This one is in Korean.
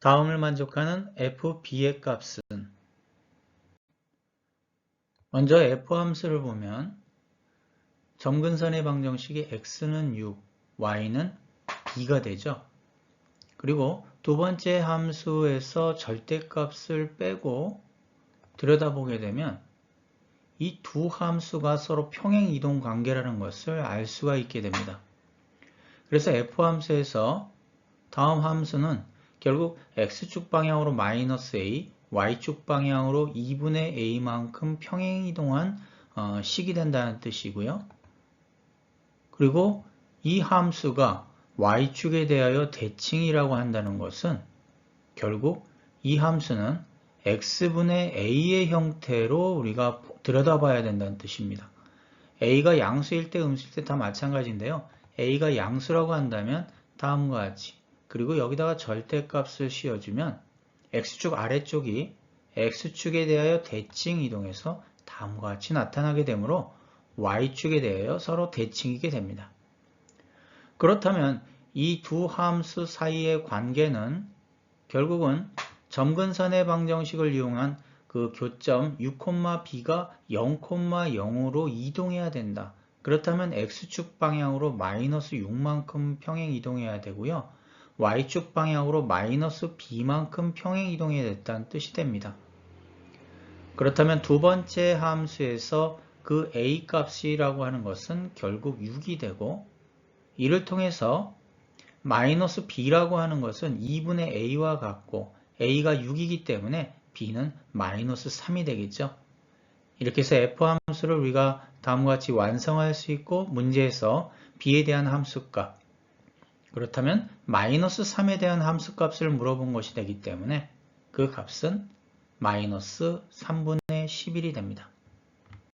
다음을 만족하는 fb의 값은 먼저 f 함수를 보면 점근선의 방정식이 x는 6, y는 b가 되죠. 그리고 두 번째 함수에서 절대값을 빼고 들여다보게 되면 이 두 함수가 서로 평행 이동 관계라는 것을 알 수가 있게 됩니다. 그래서 f 함수에서 다음 함수는 결국 x축 방향으로 마이너스 a, y축 방향으로 2분의 a만큼 평행 이동한 어, 식이 된다는 뜻이고요. 그리고 이 함수가 y축에 대하여 대칭이라고 한다는 것은 결국 이 함수는 x분의 a의 형태로 우리가 들여다봐야 된다는 뜻입니다. a가 양수일 때 음수일 때 다 마찬가지인데요. a가 양수라고 한다면 다음과 같이 그리고 여기다가 절대값을 씌워주면 x축 아래쪽이 x축에 대하여 대칭 이동해서 다음과 같이 나타나게 되므로 y축에 대하여 서로 대칭이게 됩니다. 그렇다면 이 두 함수 사이의 관계는 결국은 점근선의 방정식을 이용한 그 교점 6,b가 0,0으로 이동해야 된다. 그렇다면 x축 방향으로 마이너스 6만큼 평행 이동해야 되고요. Y축 방향으로 마이너스 b만큼 평행 이동해야 됐다는 뜻이 됩니다. 그렇다면 두 번째 함수에서 그 a 값이라고 하는 것은 결국 6이 되고 이를 통해서 마이너스 b라고 하는 것은 2분의 a와 같고 a가 6이기 때문에 b는 마이너스 3이 되겠죠. 이렇게 해서 f 함수를 우리가 다음과 같이 완성할 수 있고 문제에서 b에 대한 함수값 그렇다면 마이너스 3에 대한 함수값을 물어본 것이 되기 때문에 그 값은 마이너스 3분의 11이 됩니다.